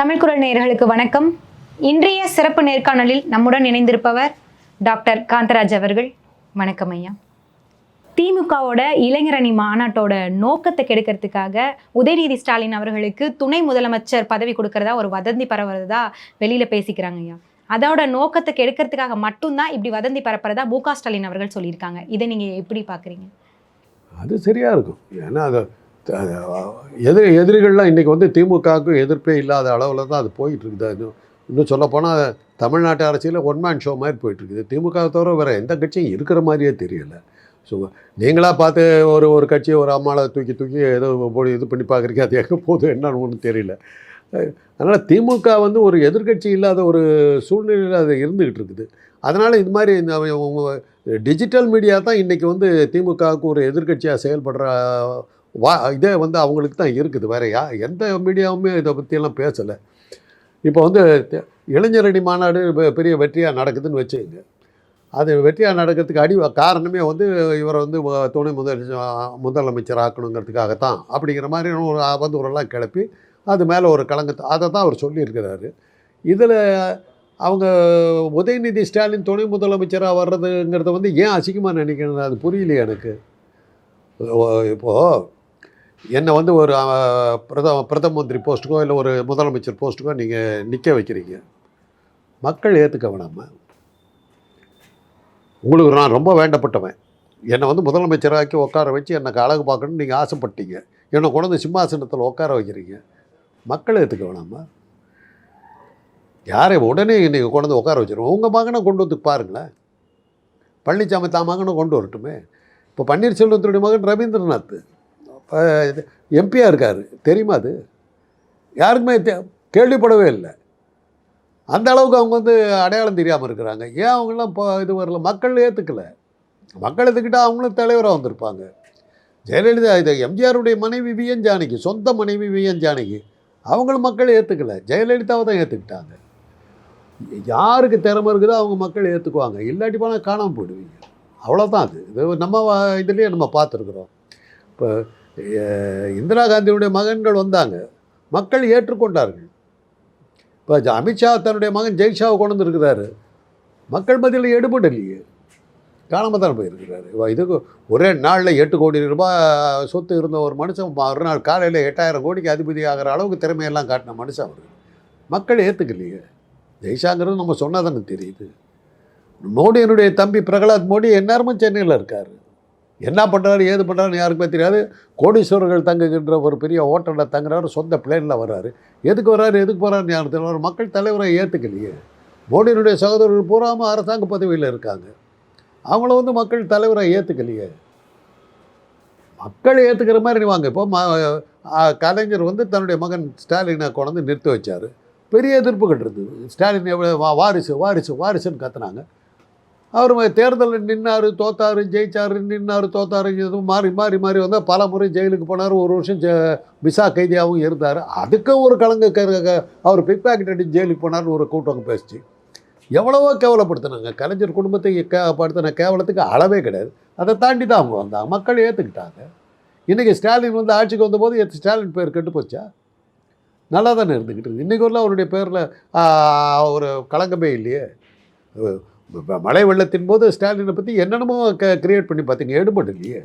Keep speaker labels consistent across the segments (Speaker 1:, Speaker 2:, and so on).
Speaker 1: தமிழ் குரல் நேயர்களுக்கு வணக்கம். இன்றைய சிறப்பு நேர்காணலில் நம்முடன் இணைந்திருப்பவர் டாக்டர் காந்தராஜ் அவர்கள். வணக்கம் ஐயா. திமுகவோட இளைஞரணி மாநாட்டோட நோக்கத்தை கெடுக்கிறதுக்காக உதயநிதி ஸ்டாலின் அவர்களுக்கு துணை முதலமைச்சர் பதவி கொடுக்கறதா ஒரு வதந்தி பரவுறதா வெளியில பேசிக்கிறாங்க ஐயா. அதோட நோக்கத்தை கெடுக்கிறதுக்காக மட்டும்தான் இப்படி வதந்தி பரப்புறதா மு ஸ்டாலின் அவர்கள் சொல்லியிருக்காங்க. இதை நீங்க எப்படி பாக்குறீங்க?
Speaker 2: அது சரியாக இருக்கும். ஏன்னா அதை எதிரி எதிரிகள்லாம் இன்றைக்கி வந்து திமுகவுக்கு எதிர்ப்பே இல்லாத அளவில் தான் அது போயிட்டுருக்குது. இன்னும் இன்னும் சொல்லப்போனால் தமிழ்நாட்டு அரசியலில் ஒன் மேன் ஷோ மாதிரி போயிட்டுருக்குது. திமுக தவிர வேறு எந்த கட்சியும் இருக்கிற மாதிரியே தெரியலை. ஸோ நீங்களாக பார்த்து ஒரு ஒரு கட்சி ஒரு அம்மாவை தூக்கி தூக்கி ஏதோ போய் இது பண்ணி பார்க்குறீங்க அது எங்கே போகுது என்னன்னு ஒன்றும் தெரியல. அதனால் திமுக வந்து ஒரு எதிர்க்கட்சி இல்லாத ஒரு சூழ்நிலையில் அது இருந்துக்கிட்டு இருக்குது அதனால் இது மாதிரி இந்த டிஜிட்டல் மீடியா தான் இன்றைக்கி வந்து திமுகவுக்கு ஒரு எதிர்க்கட்சியாக செயல்படுற வா இதே வந்து அவங்களுக்கு தான் இருக்குது. வேறையா எந்த மீடியாவுமே இதை பற்றியெல்லாம் பேசலை. இப்போ வந்து இளைஞரணி மாநாடு பெரிய வெற்றியாக நடக்குதுன்னு வச்சுக்கோங்க. அது வெற்றியாக நடக்கிறதுக்கு அடி காரணமே வந்து இவரை வந்து துணை முதல் முதலமைச்சர் ஆக்கணுங்கிறதுக்காகத்தான். அப்படிங்கிற மாதிரி ஒரு அவதூறெல்லாம் கிளப்பி அது மேலே ஒரு கலங்கத்தை அதை தான் அவர் சொல்லியிருக்கிறாரு. இதில் அவங்க உதயநிதி ஸ்டாலின் துணை முதலமைச்சராக வர்றதுங்கிறத வந்து ஏன் அசிங்கமாக நினைக்கிறது அது புரியலையே எனக்கு. இப்போது என்னை வந்து ஒரு பிரதம பிரதம மந்திரி போஸ்ட்டுக்கோ இல்லை ஒரு முதலமைச்சர் போஸ்ட்டுக்கோ நீங்கள் நிற்க வைக்கிறீங்க. மக்கள் ஏற்றுக்க வேணாமா உங்களுக்கு நான் ரொம்ப வேண்டப்பட்டவன். என்னை வந்து முதலமைச்சராக்கி உட்கார வச்சு எனக்கு அழகு பார்க்கணும்னு நீங்கள் ஆசைப்பட்டீங்க. என்னை கொண்டு சிம்மாசனத்தில் உட்கார வைக்கிறீங்க. மக்கள் ஏற்றுக்க வேணாமா யாரை உடனே நீங்கள் கொண்டு வந்து உட்கார வச்சிருவோம் உங்கள் மகனை கொண்டு வந்து பாருங்களேன். பழனிசாமி தான் மகனை கொண்டு வரட்டுமே. இப்போ பன்னீர்செல்வத்துடைய மகன் ரவீந்திரநாத். எம்பியாக இருக்கார். தெரியுமா அது? யாருக்குமே கேள்விப்படவே இல்லை. அந்த அளவுக்கு அவங்க வந்து அடையாளம் தெரியாமல் இருக்கிறாங்க. ஏன் அவங்களாம் இப்போ இது வரல? மக்கள் ஏற்றுக்கல மக்கள் ஏற்றுக்கிட்டால் அவங்களும் தலைவராக வந்திருப்பாங்க. ஜெயலலிதா இது எம்ஜிஆருடைய மனைவி விஎன் ஜானகி சொந்த மனைவி விஎன் ஜானகி. அவங்களும் மக்கள் ஏற்றுக்கலை ஜெயலலிதாவை தான் ஏற்றுக்கிட்டாங்க யாருக்கு திறமை இருக்குதோ அவங்க மக்கள் ஏற்றுக்குவாங்க இல்லாட்டி போனால் காணாமல் போயிடுவீங்க. அவ்வளோதான் அது. இது நம்ம இதுலேயே நம்ம பார்த்துருக்குறோம். இப்போ இந்திரா காந்தியுடைய மகன்கள் வந்தாங்க. மக்கள் ஏற்றுக்கொண்டார்கள். இப்போ அமித்ஷா தன்னுடைய மகன் ஜெய்ஷாவை கொண்டு வந்துருக்கிறாரு. மக்கள் மத்தியில் எடுபடலையே காணாமல் தான் போயிருக்கிறாரு. இதுக்கு ஒரே நாளில் எட்டு கோடி ரூபாய் சொத்து இருந்த ஒரு மனுஷன் ஒரு நாள் காலையில் எட்டாயிரம் கோடிக்கு அதிபதி ஆகிற அளவுக்கு திறமையெல்லாம் காட்டின மனுஷன் அவர். மக்கள் ஏற்றுக்கலையே ஜெய்ஷாங்கிறது நம்ம சொன்னாதானே தெரியுது. மோடியினுடைய தம்பி பிரகலாத் மோடி எந்நேரமும் சென்னையில் இருக்கார். என்ன பண்ணுறாரு ஏது பண்ணுறாருன்னு யாருக்குமே தெரியாது. கோடீஸ்வரர்கள் தங்குகின்ற ஒரு பெரிய ஹோட்டலில் தங்குறாரு சொந்த பிளேனில் வர்றாரு. எதுக்கு வர்றாரு எதுக்கு போகிறாருன்னு யாரும் தெரியல மக்கள் தலைவரை ஏற்றுக்கலையே மோடியினுடைய சகோதரர்கள் பூராமல் அரசாங்க பதவியில் இருக்காங்க. அவங்கள வந்து மக்கள் தலைவரை ஏற்றுக்கலையே மக்கள் ஏற்றுக்கிற மாதிரி வாங்க. இப்போ ம கலைஞர் வந்து தன்னுடைய மகன் ஸ்டாலினை கொண்டு நிறுத்தி வச்சார். பெரிய எதிர்ப்புகள் இருந்தது. ஸ்டாலின் எவ்வளோ வா வாரிசு வாரிசு வாரிசுன்னு கத்துனாங்க. அவர் தேர்தலில் நின்னார் தோத்தாரு ஜெயிச்சாரு நின்னார் தோத்தாரு எதுவும் மாறி மாறி மாறி வந்தால் பல முறை ஜெயிலுக்கு போனார் ஒரு வருஷம் ஜெ விசா கைதியாகவும் இருந்தார். அதுக்கும் ஒரு கலங்க அவர் பிக் பேக்கெட் அடி ஜெயிலுக்கு போனார்னு ஒரு கூட்டம் பேசிச்சு எவ்வளவோ கேவலப்படுத்தினாங்க. கலைஞர் குடும்பத்தை கே படுத்தின கேவலத்துக்கு அளவே கிடையாது. அதை தாண்டி தான் அவங்க வந்தாங்க. மக்கள் ஏற்றுக்கிட்டாங்க இன்றைக்கி ஸ்டாலின் வந்து ஆட்சிக்கு வந்தபோது எத் ஸ்டாலின் பேர் கெட்டு போச்சா? நல்லா தானே இருந்துக்கிட்டு இன்றைக்கு இன்றைக்கி வரல அவருடைய பேரில் ஒரு கலங்கமே இல்லையே. மழை வெள்ளத்தின் போது ஸ்டாலினை பற்றி என்னென்னமோ க கிரியேட் பண்ணி பார்த்தீங்க எடுபட்டு இல்லையே.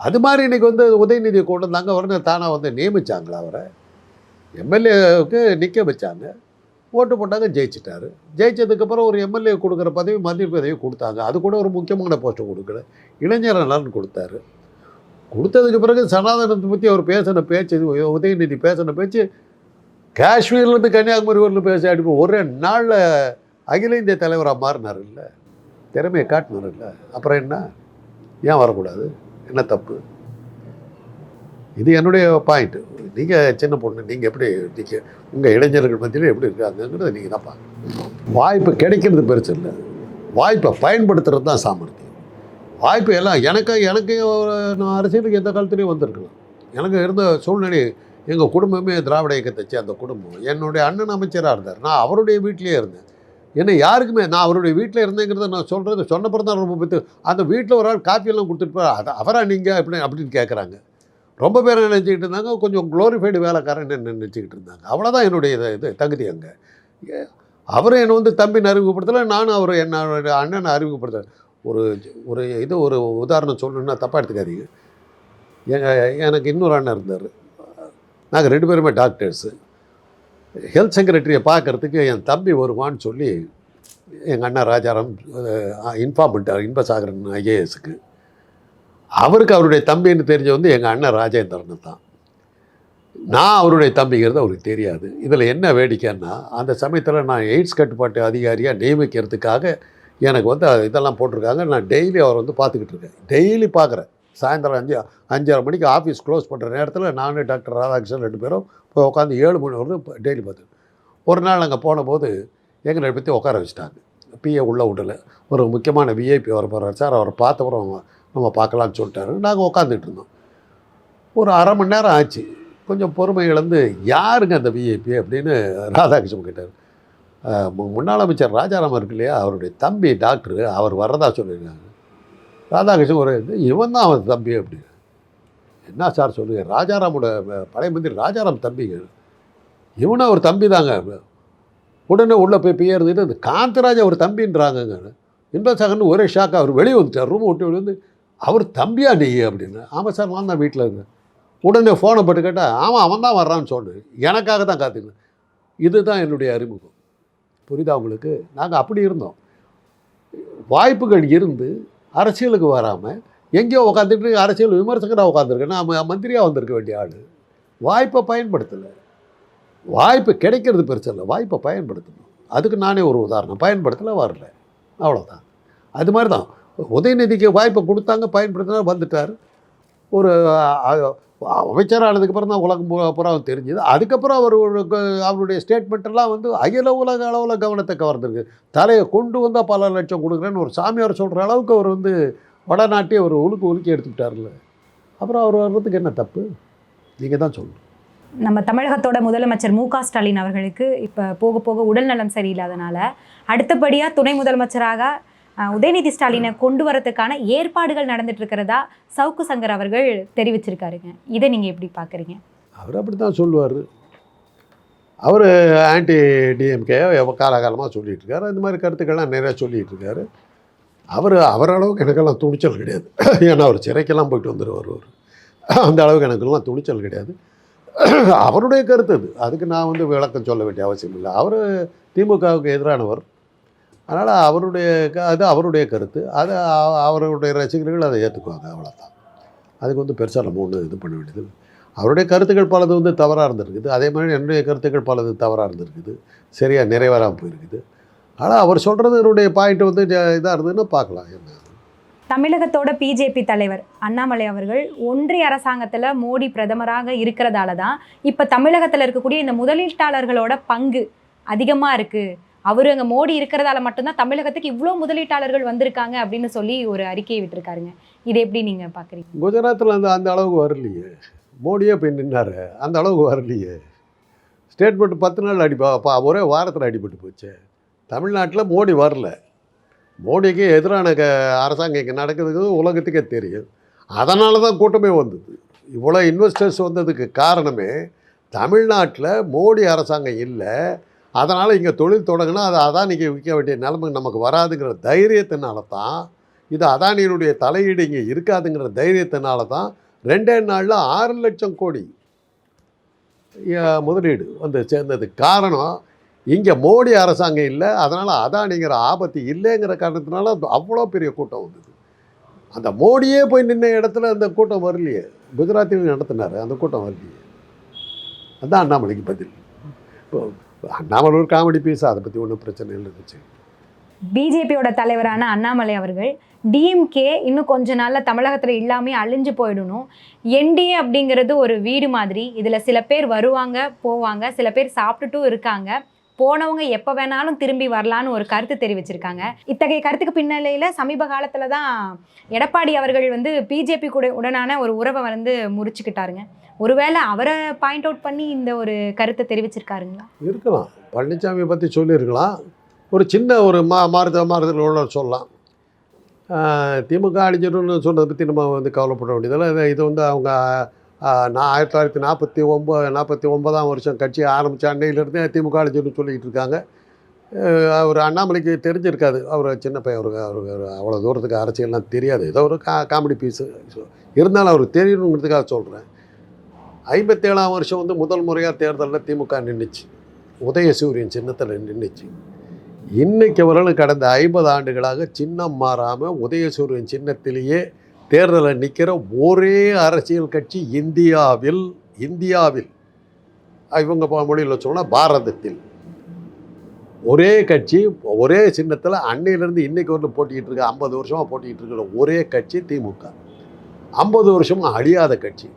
Speaker 2: அது மாதிரி இன்றைக்கி வந்து உதயநிதியை கொண்டு வந்தாங்க உடனே தானாக வந்து நியமித்தாங்களா அவரை? எம்எல்ஏவுக்கு நிற்க வச்சாங்க. ஓட்டு போட்டாங்க ஜெயிச்சிட்டாரு. ஜெயிச்சதுக்கப்புறம் ஒரு எம்எல்ஏ கொடுக்குற பதவி மந்திரி பதவி கொடுத்தாங்க. அது கூட ஒரு முக்கியமான போஸ்ட்டு கொடுக்கல. இளைஞர் நலன் கொடுத்தாரு. கொடுத்ததுக்கு பிறகு சனாதனத்தை பற்றி அவர் பேசின பேச்சு உதயநிதி பேசின பேச்சு காஷ்மீர்லேருந்து கன்னியாகுமரி வரலும் பேச அடிப்போம். ஒரே நாளில் அகில இந்திய தலைவராக மாறினார் இல்லை. திறமையை காட்டினார் இல்லை. அப்புறம் என்ன? ஏன் வரக்கூடாது? என்ன தப்பு? இது என்னுடைய பாயிண்ட்டு நீங்கள் சின்ன பொண்ணு நீங்கள் எப்படி நீங்கள் உங்கள் இளைஞர்கள் மத்தியில் எப்படி இருக்காங்கங்கிறத நீங்கள் தான் பார்க்கணும். வாய்ப்பு கிடைக்கிறது பெருசு இல்லை. வாய்ப்பை பயன்படுத்துறது தான் சாமர்த்தியம். வாய்ப்பு எல்லாம் எனக்கு எனக்கு நான் அரசியலுக்கு எந்த காலத்துலேயும் வந்திருக்கலாம். எனக்கு இருந்த சூழ்நிலை எங்கள் குடும்பமே திராவிட இயக்கத்தை அந்த குடும்பம். என்னுடைய அண்ணன் அமைச்சராக இருந்தார். நான் அவருடைய வீட்டிலேயே இருந்தேன். என்ன யாருக்குமே நான் அவருடைய வீட்டில் இருந்தேங்கிறத நான் சொல்கிறது சொன்னப்புறம் தான் ரொம்ப பத்து அந்த வீட்டில் ஒரு ஆள் காப்பியெல்லாம் கொடுத்துட்டு அதை அவராக நீங்கள் அப்படி அப்படின்னு கேட்குறாங்க ரொம்ப பேர் நினச்சிக்கிட்டு இருந்தாங்க கொஞ்சம் க்ளோரிஃபைடு வேலைக்காரன் என்ன நினச்சிக்கிட்டு இருந்தாங்க. அவ்வளோதான் என்னுடைய இது தகுதி அங்கே. அவரும் என்னை வந்து தம்பின்னு அறிமுகப்படுத்தலை நானும் அவர் என்னோட அண்ணனை அறிமுகப்படுத்தலை. ஒரு ஒரு இது ஒரு உதாரணம் சொல்லணுன்னா தப்பாக எடுத்துக்காதீங்க. எங்கள் எனக்கு இன்னொரு அண்ணன் இருந்தார். நாங்கள் ரெண்டு பேருமே டாக்டர்ஸு ஹெல்த் செக்ரட்டரியை பார்க்கறதுக்கு என் தம்பி வருவான்னு சொல்லி எங்கள் அண்ணன் ராஜாராம் இன்ஃபார்ம் பண்ணிட்டார். இன்பசாகரன் ஐஏஎஸ்க்கு அவருக்கு அவருடைய தம்பின்னு தெரிஞ்ச வந்து எங்கள் அண்ணன் ராஜேந்திரன் தான். நான் அவருடைய தம்பிங்கிறது அவருக்கு தெரியாது. இதில் என்ன வேடிக்கைன்னா அந்த சமயத்தில் நான் எய்ட்ஸ் கட்டுப்பாட்டு அதிகாரியாக நியமிக்கிறதுக்காக எனக்கு வந்து இதெல்லாம் போட்டிருக்காங்க. நான் டெய்லி அவர் வந்து பார்த்துக்கிட்டு இருக்கேன். டெய்லி பார்க்குறேன். சாயந்தரம் அஞ்சு அஞ்சரை மணிக்கு ஆஃபீஸ் க்ளோஸ் பண்ணுற நேரத்தில் நானும் டாக்டர் ராதாகிருஷ்ணன் ரெண்டு பேரும் போய் உட்காந்து ஏழு மணி வரைக்கும் டெய்லி பார்த்து ஒரு நாள் அங்கே போன போது எங்களை பற்றி உட்கார வச்சுட்டாங்க. பிஏ உள்ள விடல. ஒரு முக்கியமான விஐபி வர போகிறார் சார் அவரை பார்த்தப்புறம் நம்ம பார்க்கலான்னு சொல்லிட்டாரு. நாங்கள் உட்காந்துட்டு இருந்தோம். ஒரு அரை மணி நேரம் ஆச்சு. கொஞ்சம் பொறுமை இழந்து யாருங்க அந்த விஐபி அப்படின்னு ராதாகிருஷ்ணன் கேட்டார். முன்னாள் அமைச்சர் ராஜாராம் இருக்கு இல்லையா? அவருடைய தம்பி டாக்டர் அவர் வர்றதா சொல்லியிருக்காங்க. ராதாகிருஷ்ணன் ஒரு இது, இவன் தான் அவன் தம்பி அப்படி. என்ன சார் சொல்லுங்க ராஜாராமோட பழைய மந்திரி ராஜாராம் தம்பிங்க இவனும் அவர் தம்பி தாங்க உடனே உள்ளே போய் பிஏ அந்த காந்தராஜா அவர் தம்பின்றாங்கங்க. இன்பசாகர்னு ஒரே ஷாக் அவர் வெளியே வந்துட்டார். ரூம் விட்டு வெளியே வந்து அவர் தம்பியா நீ? அப்படின்னு. ஆமாம் சார் நான் தான் வீட்டில் இருந்தேன். உடனே ஃபோனை போட்டு கேட்டால் ஆமாம் அவன் தான் வர்றான்னு சொன்னேன் எனக்காக தான் காத்துக்கணும் இதுதான் என்னுடைய அறிமுகம். புரியுதா உங்களுக்கு? நாங்கள் அப்படி இருந்தோம். வாய்ப்புகள் இருந்து அரசியலுக்கு வராமல் எங்கேயோ உட்காந்துட்டு அரசியல் விமர்சகராக உட்காந்துருக்கேன்னா நான் மந்திரியாக வந்திருக்க வேண்டிய ஆள். வாய்ப்பை பயன்படுத்தலை. வாய்ப்பு கிடைக்கிறது பெருசில்லை வாய்ப்பை பயன்படுத்தணும். அதுக்கு நானே ஒரு உதாரணம். பயன்படுத்தலை வரல. அவ்வளோதான் அது மாதிரி தான் உதயநிதிக்கு வாய்ப்பை கொடுத்தாங்க பயன்படுத்தினா வந்துட்டார். ஒரு அமைச்சர் ஆனதுக்கப்புறம் தான் உலகம் பூரா- தெரிஞ்சுது. அதுக்கப்புறம் அவர் அவருடைய ஸ்டேட்மெண்ட்டெல்லாம் வந்து அகில உலக அளவில் கவனத்தை கவர்ந்துருக்கு. தலையை கொண்டு வந்தால் பல லட்சம் கொடுக்குறேன்னு ஒரு சாமியார் சொல்கிற அளவுக்கு அவர் வந்து வடநாட்டே ஒரு உலுக்கு உலுக்கி எடுத்துக்கிட்டார்ல. அப்புறம் அவர் வர்றதுக்கு என்ன தப்பு? நீங்கள் தான் சொல்லணும்.
Speaker 1: நம்ம தமிழகத்தோட முதலமைச்சர் மு க ஸ்டாலின் அவர்களுக்கு இப்போ போக போக உடல்நலம் சரியில்லாதனால அடுத்தபடியாக துணை முதலமைச்சராக உதயநிதி ஸ்டாலினை கொண்டு வரதுக்கான ஏற்பாடுகள் நடந்துட்டு இருக்கிறதா சவுக்கு சங்கர் அவர்கள் தெரிவிச்சிருக்காருங்க. இதை நீங்கள் எப்படி பார்க்குறீங்க?
Speaker 2: அவர் அப்படி தான் சொல்லுவார். அவர் ஆன்டி டிஎம்கே காலகாலமாக சொல்லிகிட்டு இருக்காரு இந்த மாதிரி கருத்துக்கள்லாம் நிறையா சொல்லிகிட்டு இருக்காரு அவர் அவர் அளவுக்கு எனக்கெல்லாம் துணிச்சல் கிடையாது. ஏன்னா அவர் சிறைக்கெல்லாம் போயிட்டு வந்துடுவார் அவர். அந்த அளவுக்கு எனக்கெல்லாம் துணிச்சல் கிடையாது. அவருடைய கருத்து அது அதுக்கு நான் வந்து விளக்கம் சொல்ல வேண்டிய அவசியம் இல்லை. அவர் திமுகவுக்கு எதிரானவர். அதனால் அவருடைய க- அது அவருடைய கருத்து. அது அவருடைய ரசிகர்கள் அதை ஏற்றுக்குவாங்க அவ்வளோதான் அதுக்கு வந்து பெருசாக நம்ம ஒன்று இது பண்ண வேண்டியது அவருடைய கருத்துக்கள் பலது வந்து தவறாக இருந்திருக்குது. அதே மாதிரி என்னுடைய கருத்துக்கள் பலது தவறாக இருந்திருக்குது. சரியாக நிறைவேறாமல் போயிருக்குது. ஆனால் அவர் சொல்கிறது என்னுடைய பாயிண்ட் வந்து இதாக இருந்ததுன்னு பார்க்கலாம் என்ன
Speaker 1: தமிழகத்தோட பிஜேபி தலைவர் அண்ணாமலை அவர்கள் ஒன்றிய அரசாங்கத்தில் மோடி பிரதமராக இருக்கிறதால தான் இப்போ தமிழகத்தில் இருக்கக்கூடிய இந்த முதலீட்டாளர்களோட பங்கு அதிகமாக இருக்குது அவர் அங்கே மோடி இருக்கிறதால மட்டும்தான் தமிழகத்துக்கு இவ்வளோ முதலீட்டாளர்கள் வந்திருக்காங்க அப்படின்னு சொல்லி ஒரு அறிக்கையை விட்டிருக்காருங்க. இதை எப்படி நீங்கள் பார்க்குறீங்க
Speaker 2: குஜராத்தில் அந்த அந்த அளவுக்கு வரலையே. மோடியே போய் நின்னார். அந்த அளவுக்கு வரலையே. ஸ்டேட்மெண்ட் பத்து நாள் அடிப்பா ஒரே வாரத்தில் அடிபட்டு போச்சு. தமிழ்நாட்டில் மோடி வரல. மோடிக்கு எதிரான க அரசாங்கம் இங்கே நடக்குதுங்கிறது உலகத்துக்கே தெரியும். அதனால தான் கூட்டமே வந்தது. இவ்வளோ இன்வெஸ்டர்ஸ் வந்ததுக்கு காரணமே தமிழ்நாட்டில் மோடி அரசாங்கம் இல்லை. அதனால் இங்கே தொழில் தொடங்கினா அதை அதானிக்கு விற்க வேண்டிய நிலைமை நமக்கு வராதுங்கிற தைரியத்தினால தான் இது அதானியினுடைய தலையீடு இங்கே இருக்காதுங்கிற தைரியத்தினால தான் ரெண்டே நாளில் ஆறு லட்சம் கோடி முதலீடு வந்து சேர்ந்தது காரணம் இங்கே மோடி அரசாங்கம் இல்லை அதனால் அதானிங்கிற ஆபத்து இல்லைங்கிற காரணத்தினால அவ்வளோ பெரிய கூட்டம் வந்தது. அந்த மோடியே போய் நின்ன இடத்துல அந்த கூட்டம் வரலையே. குஜராத்தில் நடத்தினார் அந்த கூட்டம் வரலையே. அதுதான் அண்ணாமலைக்கு பதில். இப்போ அண்ணாமலை ஒரு காமெடி பீஸ் அதை பற்றி ஒன்றும் பிரச்சனை இல்லை இருந்துச்சு
Speaker 1: பிஜேபியோட தலைவரான அண்ணாமலை அவர்கள் டிஎம்கே இன்னும் கொஞ்ச நாளில் தமிழகத்தில் இல்லாமே அழிஞ்சு போயிடணும். என்டிஏ அப்படிங்கிறது ஒரு வீடு மாதிரி. இதில் சில பேர் வருவாங்க போவாங்க சில பேர் சாப்பிட்டுட்டும் இருக்காங்க. போனவங்க எப்போ வேணாலும் திரும்பி வரலான்னு ஒரு கருத்து தெரிவிச்சிருக்காங்க. இத்தகைய கருத்துக்கு பின்னணியில் சமீப காலத்தில் தான் எடப்பாடி அவர்கள் வந்து பிஜேபி கூட உடனான ஒரு உறவை வந்து முறிச்சுக்கிட்டாருங்க. ஒருவேளை அவரை பாயிண்ட் அவுட் பண்ணி இந்த ஒரு கருத்தை தெரிவிச்சிருக்காருங்களா?
Speaker 2: இருக்கலாம். பழனிசாமியை பற்றி சொல்லியிருக்கலாம். ஒரு சின்ன ஒரு மா மாறுத மாறுதல் உள்ள சொல்லலாம். திமுக அழிஞ்சிடும்னு சொன்னதை பற்றி நம்ம வந்து கவலைப்பட வேண்டியதில்லை. இது- வந்து அவங்க நான் ஆயிரத்தி தொள்ளாயிரத்தி நாற்பத்தி ஒம்பது நாற்பத்தி ஒன்பதாம் வருஷம் கட்சி ஆரம்பித்த அன்னையிலேருந்தே திமுக ஆளுச்சுன்னு சொல்லிக்கிட்டு இருக்காங்க. அவர் அண்ணாமலைக்கு தெரிஞ்சிருக்காது. அவர் சின்ன பையன் அவருக்கு அவருக்கு அவ்வளோ தூரத்துக்கு அரசியல்லாம் தெரியாது. ஏதோ ஒரு கா காமெடி பீஸு. இருந்தாலும் அவருக்கு தெரியணுங்கிறதுக்காக சொல்கிறேன் ஐம்பத்தேழாம் வருஷம் வந்து முதல் முறையாக தேர்தலில் திமுக நின்றுச்சு உதயசூரியன் சின்னத்தில் நின்றுச்சு இன்றைக்கு வரலும் கடந்த ஐம்பது ஆண்டுகளாக சின்னம் மாறாமல் உதயசூரியன் சின்னத்திலேயே தேர்தலில் நிற்கிற ஒரே அரசியல் கட்சி இந்தியாவில் இந்தியாவில். இவங்க மொழியில் சொன்னால் பாரதத்தில். ஒரே கட்சி ஒரே சின்னத்தில் அன்னையிலேருந்து இன்னைக்கு வந்து போட்டிக்கிட்டு இருக்க ஐம்பது வருஷமாக போட்டிக்கிட்டு இருக்கிற ஒரே கட்சி திமுக. ஐம்பது வருஷமாக அழியாத கட்சி.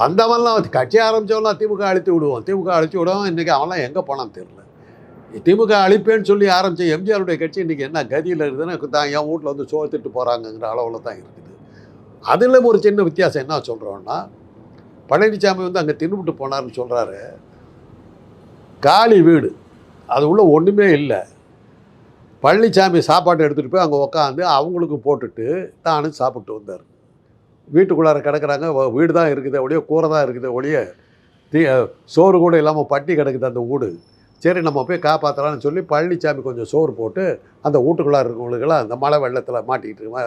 Speaker 2: வந்தவன்லாம் கட்சி ஆரம்பித்தவன்லாம் திமுக அழித்து விடுவோம். திமுக அழித்து விடுவோம் இன்றைக்கி அவன்லாம் எங்கே போனான்னு தெரில திமுக அழிப்பேன்னு சொல்லி ஆரம்பித்த எம்ஜிஆருடைய கட்சி இன்றைக்கி என்ன கதியில் இருக்குதுன்னா தான் என் வீட்டில் வந்து சோத்துட்டு போகிறாங்கங்கிற அளவில் தான் இருக்குது அதில் ஒரு சின்ன வித்தியாசம் என்ன சொல்கிறோன்னா பழனிசாமி வந்து அங்கே தின்னுபிட்டு போனார்னு சொல்கிறாரு காலி வீடு. அது உள்ள ஒன்றுமே இல்லை. பழனிசாமி சாப்பாட்டை எடுத்துகிட்டு போய் அங்கே உக்காந்து அவங்களுக்கு போட்டுட்டு தானும் சாப்பிட்டு வந்தார். வீட்டுக்குள்ளார கிடக்கிறாங்க. வீடு தான் இருக்குது ஒழிய கூரை தான் இருக்குது ஒழிய தீ சோறு கூட இல்லாமல் பட்டி கிடக்குது அந்த வீடு சரி நம்ம போய் காப்பாற்றலாம்னு சொல்லி பழனிசாமி கொஞ்சம் சோறு போட்டு அந்த வீட்டுக்குள்ளார இருக்கவங்களுக்கெல்லாம் அந்த மழை வெள்ளத்தில் மாட்டிக்கிட்டு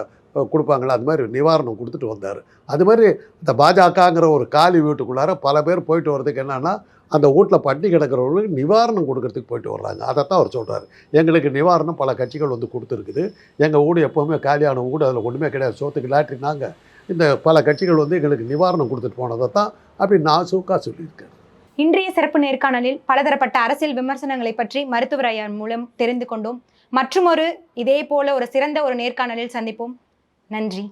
Speaker 2: கொடுப்பாங்களா? அது மாதிரி நிவாரணம் கொடுத்துட்டு வந்தார். அது மாதிரி இந்த பாஜகங்கிற ஒரு காலி வீட்டுக்குள்ளார பல பேர் போயிட்டு வர்றதுக்கு என்னென்னா அந்த வீட்டில் பட்டி கிடக்கிறவங்களுக்கு நிவாரணம் கொடுக்கறதுக்கு போயிட்டு வர்றாங்க. அதைத்தான் அவர் சொல்கிறார் எங்களுக்கு நிவாரணம் பல கட்சிகள் வந்து கொடுத்துருக்குது. எங்கள் வீடு எப்போவுமே காலியான வீடு அதில் ஒன்றுமே கிடையாது. சோத்துக்கு நாங்கள் இந்த பல கட்சிகள் வந்து எங்களுக்கு நிவாரணம் கொடுத்துட்டு போனதை தான் அப்படி நான் சூக்கா சொல்லியிருக்கேன்
Speaker 1: இன்றைய சிறப்பு நேர்காணலில் பலதரப்பட்ட அரசியல் விமர்சனங்களை பற்றி மருத்துவர் ஐயா மூலம் தெரிந்து கொண்டோம். மற்றும் ஒரு இதே போல ஒரு சிறந்த ஒரு நேர்காணலில் சந்திப்போம். நன்றி.